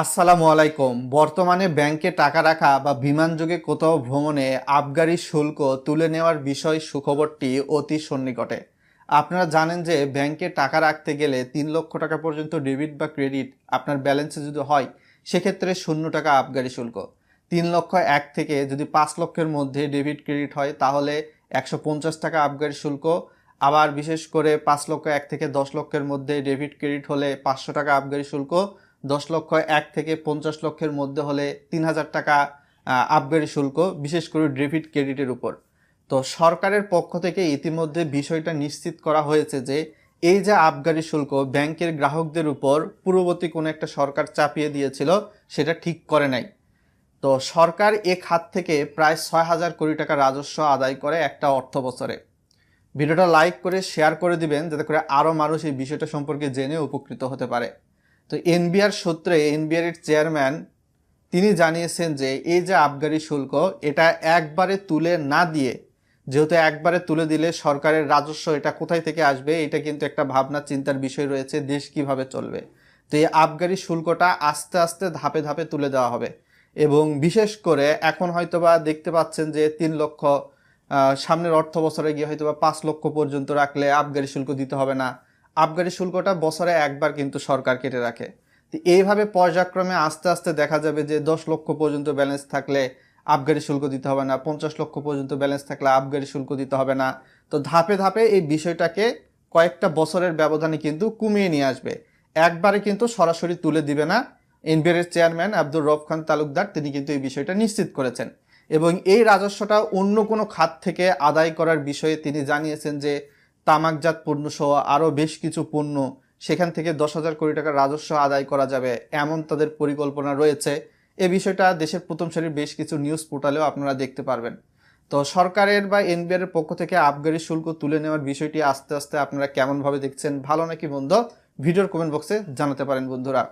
আসসালামু আলাইকুম। বর্তমানে ব্যাংকে টাকা রাখা বা বিমানযোগে কোথাও ভ্রমণে আবগারি শুল্ক তুলে নেওয়ার বিষয় সুখবরটি অতি সন্নিকটে। আপনারা জানেন যে ব্যাংকে টাকা রাখতে গেলে তিন লক্ষ টাকা পর্যন্ত ডেবিট বা ক্রেডিট আপনার ব্যালেন্সে যদি হয়, সেক্ষেত্রে শূন্য টাকা আবগারি শুল্ক। তিন লক্ষ এক থেকে যদি পাঁচ লক্ষের মধ্যে ডেবিট ক্রেডিট হয়, তাহলে একশো পঞ্চাশ টাকা আবগারি শুল্ক। আবার বিশেষ করে পাঁচ লক্ষ এক থেকে দশ লক্ষের মধ্যে ডেবিট ক্রেডিট হলে পাঁচশো টাকা আবগারি শুল্ক। দশ লক্ষ এক থেকে পঞ্চাশ লক্ষের মধ্যে হলে তিন হাজার টাকা আবগারি শুল্ক, বিশেষ করে ডেবিট ক্রেডিটের উপর। তো সরকারের পক্ষ থেকে ইতিমধ্যে বিষয়টা নিশ্চিত করা হয়েছে যে, এই যে আবগারি শুল্ক ব্যাংকের গ্রাহকদের উপর পূর্ববর্তী কোনো একটা সরকার চাপিয়ে দিয়েছিল, সেটা ঠিক করে নাই। তো সরকার এ খাত থেকে প্রায় ছয় হাজার কোটি টাকা রাজস্ব আদায় করে একটা অর্থ বছরে। ভিডিওটা লাইক করে শেয়ার করে দিবেন, যাতে করে আরও মানুষ এই বিষয়টা সম্পর্কে জেনে উপকৃত হতে পারে। তো এনবিআর সূত্রে, এনবিআর এর চেয়ারম্যান, তিনি জানিয়েছেন যে এই যে আবগারি শুল্ক, এটা একবারে তুলে না দিয়ে, যেহেতু একবারে তুলে দিলে সরকারের রাজস্ব এটা কোথায় থেকে আসবে, এটা কিন্তু একটা ভাবনা, চিন্তার বিষয় রয়েছে, দেশ কীভাবে চলবে। তো এই আবগারি শুল্কটা আস্তে আস্তে ধাপে ধাপে তুলে দেওয়া হবে। এবং বিশেষ করে এখন হয়তোবা দেখতে পাচ্ছেন যে তিন লক্ষ সামনের অর্থ বছরে গিয়ে হয়তোবা পাঁচ লক্ষ পর্যন্ত রাখলে আবগারি শুল্ক দিতে হবে না। আবগারি শুল্কটা বছরে একবার কিন্তু সরকার কেটে রাখে। তো এইভাবে পর্যায়ক্রমে আস্তে আস্তে দেখা যাবে যে দশ লক্ষ পর্যন্ত ব্যালেন্স থাকলে আবগারি শুল্ক দিতে হবে না, পঞ্চাশ লক্ষ পর্যন্ত ব্যালেন্স থাকলে আবগারি শুল্ক দিতে হবে না। তো ধাপে ধাপে এই বিষয়টাকে কয়েকটা বছরের ব্যবধানে কিন্তু কমিয়ে নিয়ে আসবে। একবারে কিন্তু সরাসরি তুলে দিবে না। এনবিআর এর চেয়ারম্যান আব্দুর রব খান তালুকদার, তিনি কিন্তু এই বিষয়টা নিশ্চিত করেছেন। এবং এই রাজস্বটা অন্য কোনো খাত থেকে আদায় করার বিষয়ে তিনি জানিয়েছেন যে তামাকজাত পণ্য সহ আরও বেশ কিছু পণ্য। সেখান থেকে দশ হাজার কোটি টাকার রাজস্ব আদায় করা যাবে এমন তাদের পরিকল্পনা রয়েছে। এ বিষয়টা দেশের প্রথম সারির বেশ কিছু নিউজ পোর্টালেও আপনারা দেখতে পারবেন। তো সরকারের বা এনবিআর পক্ষ থেকে আবগারি শুল্ক তুলে নেওয়ার বিষয়টি আস্তে আস্তে আপনারা কেমনভাবে দেখছেন, ভালো নাকি মন্দ, ভিডিওর কমেন্ট বক্সে জানাতে পারেন বন্ধুরা।